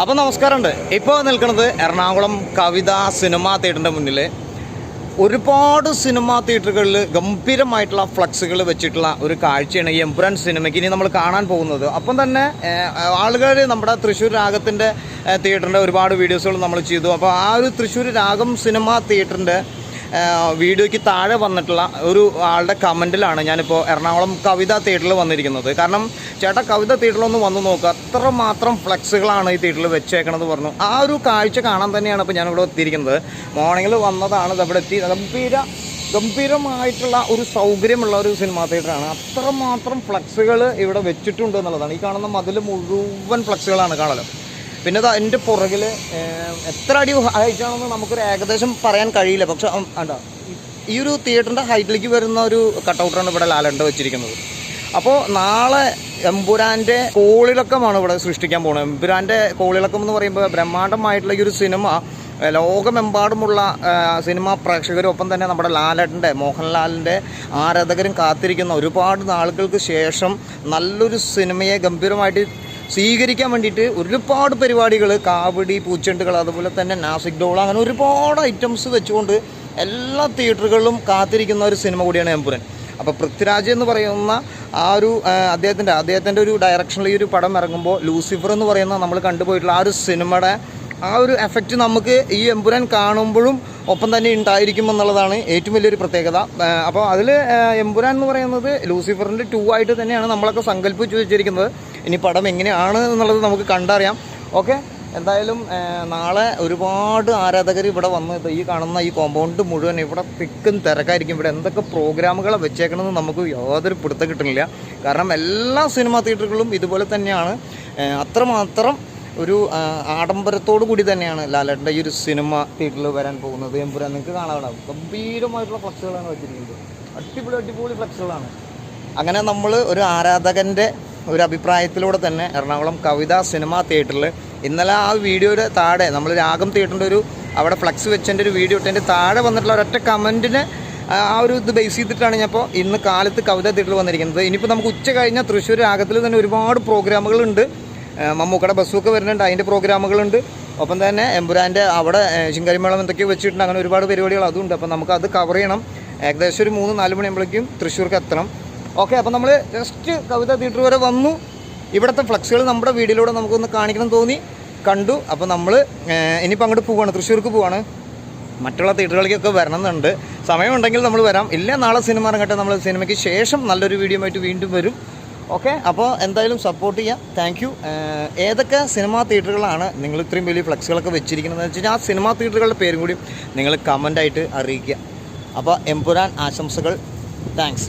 അപ്പോൾ നമസ്കാരമുണ്ട്. ഇപ്പോൾ നിൽക്കുന്നത് എറണാകുളം കവിത സിനിമാ തിയേറ്ററിന്റെ മുന്നിൽ ഒരുപാട് സിനിമാ തിയേറ്ററുകളിൽ ഗംഭീരമായിട്ടുള്ള ഫ്ലക്സുകൾ വെച്ചിട്ടുള്ള ഒരു കാഴ്ചയാണ് ഈ എംപുരാൻ സിനിമയ്ക്ക് ഇനി നമ്മൾ കാണാൻ പോകുന്നത്. അപ്പം തന്നെ ആളുകൾ നമ്മുടെ തൃശ്ശൂർ രാഗത്തിന്റെ തിയേറ്ററിന്റെ ഒരുപാട് വീഡിയോസുകൾ നമ്മൾ ചെയ്തു. അപ്പോൾ ആ ഒരു തൃശ്ശൂർ രാഗം സിനിമാ തിയേറ്ററിന്റെ വീഡിയോയ്ക്ക് താഴെ വന്നിട്ടുള്ള ഒരു ആളുടെ കമന്റിലാണ് ഞാനിപ്പോൾ എറണാകുളം കവിത തിയേറ്ററിൽ വന്നിരിക്കുന്നത്. കാരണം ചേട്ടാ കവിത തിയേറ്ററിലൊന്ന് വന്ന് നോക്കുക അത്രമാത്രം ഫ്ലെക്സുകളാണ് ഈ തിയേറ്ററിൽ വെച്ചേക്കണത് പറഞ്ഞു. ആ ഒരു കാഴ്ച കാണാൻ തന്നെയാണ് ഇപ്പോൾ ഞാനിവിടെ എത്തിയിരിക്കുന്നത്. മോർണിംഗിൽ വന്നതാണ് ഇതവിടെ എത്തി. ഗംഭീര ഗംഭീരമായിട്ടുള്ള ഒരു സൗകര്യമുള്ള ഒരു സിനിമാ തിയേറ്ററാണ്. അത്രമാത്രം ഫ്ലക്സുകൾ ഇവിടെ വെച്ചിട്ടുണ്ട് എന്നുള്ളതാണ്. ഈ കാണുന്ന മതിൽ മുഴുവൻ ഫ്ലക്സുകളാണ് കാണലോ. പിന്നെ അത് എന്റെ പുറകിൽ എത്ര അടി ഹൈറ്റാണെന്ന് നമുക്കൊരു ഏകദേശം പറയാൻ കഴിയില്ല. പക്ഷെ അണ്ട ഈ ഒരു തിയേറ്ററിന്റെ ഹൈറ്റിലേക്ക് വരുന്ന ഒരു കട്ടൗട്ടാണ് ഇവിടെ ലാലണ്ട വെച്ചിരിക്കുന്നത്. അപ്പോൾ നാളെ എമ്പുരാന്റെ കോളിളക്കമാണ് ഇവിടെ സൃഷ്ടിക്കാൻ പോകുന്നത് എമ്പുരാന്റെ കോളിളക്കം എന്ന് പറയുമ്പോൾ ബ്രഹ്മാണ്ഡമായിട്ടുള്ള ഒരു സിനിമ ലോകമെമ്പാടുമുള്ള സിനിമാ പ്രേക്ഷകരൊപ്പം തന്നെ നമ്മുടെ ലാലേട്ടന്റെ മോഹൻലാലിന്റെ ആരാധകരും കാത്തിരിക്കുന്ന ഒരുപാട് നാളുകൾക്ക് ശേഷം നല്ലൊരു സിനിമയെ ഗംഭീരമായിട്ട് സ്വീകരിക്കാൻ വേണ്ടിയിട്ട് ഒരുപാട് പരിപാടികൾ കാവടി പൂച്ചെണ്ടുകൾ അതുപോലെ തന്നെ നാസിക് ഡോൾ അങ്ങനെ ഒരുപാട് ഐറ്റംസ് വെച്ചുകൊണ്ട് എല്ലാ തിയേറ്ററുകളിലും കാത്തിരിക്കുന്ന ഒരു സിനിമ കൂടിയാണ് എംപുരൻ. അപ്പോൾ പൃഥ്വിരാജ് എന്ന് പറയുന്ന ആ ഒരു അദ്ദേഹത്തിന്റെ അദ്ദേഹത്തിന്റെ ഒരു ഡയറക്ഷനിൽ ഈ ഒരു പടം ഇറങ്ങുമ്പോൾ ലൂസിഫർ എന്ന് പറയുന്ന നമ്മൾ കണ്ടുപോയിട്ടുള്ള ആ ഒരു സിനിമയുടെ ആ ഒരു എഫക്റ്റ് നമുക്ക് ഈ എംപുരൻ കാണുമ്പോഴും ഒപ്പം തന്നെ ഉണ്ടായിരിക്കും എന്നുള്ളതാണ് ഏറ്റവും വലിയൊരു പ്രത്യേകത. അപ്പോൾ അതിൽ എമ്പുരാൻ എന്ന് പറയുന്നത് ലൂസിഫറിന്റെ ടു ആയിട്ട് തന്നെയാണ് നമ്മളൊക്കെ സങ്കല്പിച്ച് വെച്ചിരിക്കുന്നത്. ഇനി പടം എങ്ങനെയാണ് എന്നുള്ളത് നമുക്ക് കണ്ടറിയാം. ഓക്കെ? എന്തായാലും നാളെ ഒരുപാട് ആരാധകർ ഇവിടെ വന്ന് ഈ കാണുന്ന ഈ കോമ്പൗണ്ട് മുഴുവൻ ഇവിടെ തിക്കും തിരക്കായിരിക്കും. ഇവിടെ എന്തൊക്കെ പ്രോഗ്രാമുകളെ വെച്ചേക്കണമെന്ന് നമുക്ക് യാതൊരു പിടുത്തം കിട്ടുന്നില്ല. കാരണം എല്ലാ സിനിമാ തിയേറ്ററുകളും ഇതുപോലെ തന്നെയാണ്. അത്രമാത്രം ഒരു ആഡംബരത്തോടു കൂടി തന്നെയാണ് ലാലേട്ടന്റെ ഈ ഒരു സിനിമ തിയേറ്ററിൽ വരാൻ പോകുന്നത്. എമ്പുരാൻ നിങ്ങൾക്ക് കാണാനാവും ഗംഭീരമായിട്ടുള്ള ഫ്ലക്സുകളാണ് വെച്ചിരിക്കുന്നത്. അടിപൊളി അടിപൊളി ഫ്ലക്സുകളാണ് അങ്ങനെ നമ്മൾ ഒരു ആരാധകന്റെ ഒരു അഭിപ്രായത്തിലൂടെ തന്നെ എറണാകുളം കവിത സിനിമാ തിയേറ്ററിൽ ഇന്നലെ ആ വീഡിയോയുടെ താഴെ നമ്മൾ രാഗം തിയേറ്ററിന്റെ ഒരു അവിടെ ഫ്ലക്സ് വെച്ചതിന്റെ ഒരു വീഡിയോ ഇട്ടതിന്റെ താഴെ വന്നിട്ടുള്ള ഒരൊറ്റ കമന്റിന് ആ ഒരു ഇത് ബേസ് ചെയ്തിട്ടാണ് ഞാൻ ഇപ്പോൾ ഇന്ന് കാലത്ത് കവിത തിയേറ്ററിൽ വന്നിരിക്കുന്നത്. ഇനിയിപ്പോൾ നമുക്ക് ഉച്ച കഴിഞ്ഞാൽ തൃശ്ശൂർ രാഗത്തിൽ തന്നെ ഒരുപാട് പ്രോഗ്രാമുകളുണ്ട് മമ്മൂക്കട ബസ്സൊക്കെ വരുന്നുണ്ട് അതിന്റെ പ്രോഗ്രാമുകളുണ്ട് ഒപ്പം തന്നെ എമ്പുരാന്റെ അവിടെ ശിങ്കരിമേളം എന്തൊക്കെയോ വെച്ചിട്ടുണ്ട്. അങ്ങനെ ഒരുപാട് പരിപാടികൾ അതുണ്ട്. അപ്പോൾ നമുക്കത് കവർ ചെയ്യണം. ഏകദേശം ഒരു മൂന്ന് നാല് മണിയാകുമ്പോഴേക്കും തൃശ്ശൂർക്ക് എത്തണം. ഓക്കെ അപ്പോൾ നമ്മൾ ജസ്റ്റ് കവിത തിയേറ്റർ വരെ വന്നു. ഇവിടുത്തെ ഫ്ലക്സുകൾ നമ്മുടെ വീഡിയോയിലൂടെ നമുക്കൊന്ന് കാണിക്കണം തോന്നി. കണ്ടു. അപ്പോൾ നമ്മൾ ഇനിയിപ്പോൾ അങ്ങോട്ട് പോവുകയാണ് തൃശ്ശൂർക്ക് പോവാണ്. മറ്റുള്ള തിയേറ്ററുകളിലേക്കൊക്കെ വരണമെന്നുണ്ട്. സമയമുണ്ടെങ്കിൽ നമ്മൾ വരാം. ഇല്ല നാളെ സിനിമ ഇറങ്ങട്ടെ നമ്മൾ സിനിമയ്ക്ക് ശേഷം നല്ലൊരു വീഡിയോ ആയിട്ട് വീണ്ടും വരും. ഓക്കെ അപ്പോൾ എന്തായാലും സപ്പോർട്ട് ചെയ്യാം. താങ്ക് യു ഏതൊക്കെ സിനിമാ തിയേറ്ററുകളാണ് നിങ്ങൾ ഇത്രയും വലിയ ഫ്ലക്സുകളൊക്കെ വെച്ചിരിക്കുന്നത്? വെച്ച് കഴിഞ്ഞാൽ ആ സിനിമാ തിയേറ്ററുകളുടെ പേരും കൂടി നിങ്ങൾ കമന്റായിട്ട് അറിയിക്കുക. അപ്പോൾ എംപുരാൻ ആശംസകൾ. താങ്ക്സ്